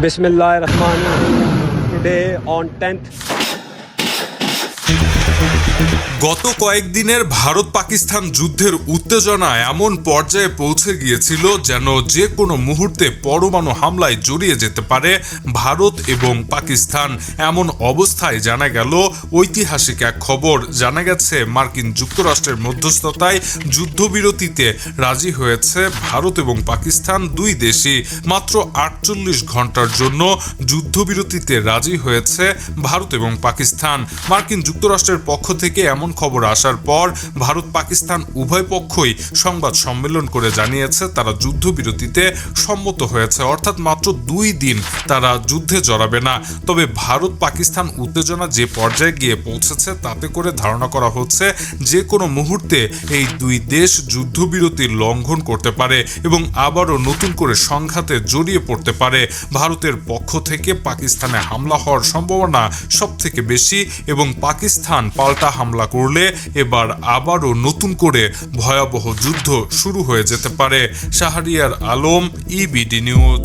Bismillah Rahman Today on 10th গত কয়েকদিনের ভারত পাকিস্তান যুদ্ধের উত্তেজনা এমন পর্যায়ে পৌঁছে গিয়েছিল যেন যে কোনো মুহূর্তে পরমাণু হামলায় জড়িয়ে যেতে পারে ভারত এবং পাকিস্তান। এমন অবস্থায় জানা গেল, ঐতিহাসিক এক খবর। জানা গেছে, মার্কিন যুক্তরাষ্ট্রের মধ্যস্থতায় যুদ্ধবিরতিতে রাজি হয়েছে ভারত এবং পাকিস্তান দুই দেশই। মাত্র আটচল্লিশ ঘণ্টার জন্য যুদ্ধবিরতিতে রাজি হয়েছে ভারত এবং পাকিস্তান। মার্কিন যুক্তরাষ্ট্রের পক্ষ থেকে এমন খবর আসার পর ভারত পাকিস্তান উভয় পক্ষই সংবাদ সম্মেলন করে জানিয়েছে, তারা যুদ্ধবিরতিতে সম্মত হয়েছে। অর্থাৎ মাত্র দুই দিন তারা যুদ্ধে জড়াবে না। তবে ভারত পাকিস্তান উত্তেজনা যে পর্যায়ে গিয়ে পৌঁছেছে, তাতে করে ধারণা করা হচ্ছে যে কোনো মুহূর্তে এই দুই দেশ যুদ্ধবিরতি লঙ্ঘন করতে পারে এবং আবারও নতুন করে সংঘাতে জড়িয়ে পড়তে পারে। ভারতের পক্ষ থেকে পাকিস্তানে হামলা হওয়ার সম্ভাবনা সব থেকে বেশি এবং পাকিস্তান পাল্টা হামলা করলে এবার আবারও নতুন করে ভয়াবহ যুদ্ধ শুরু হয়ে যেতে পারে। Shahriar Alam EBD news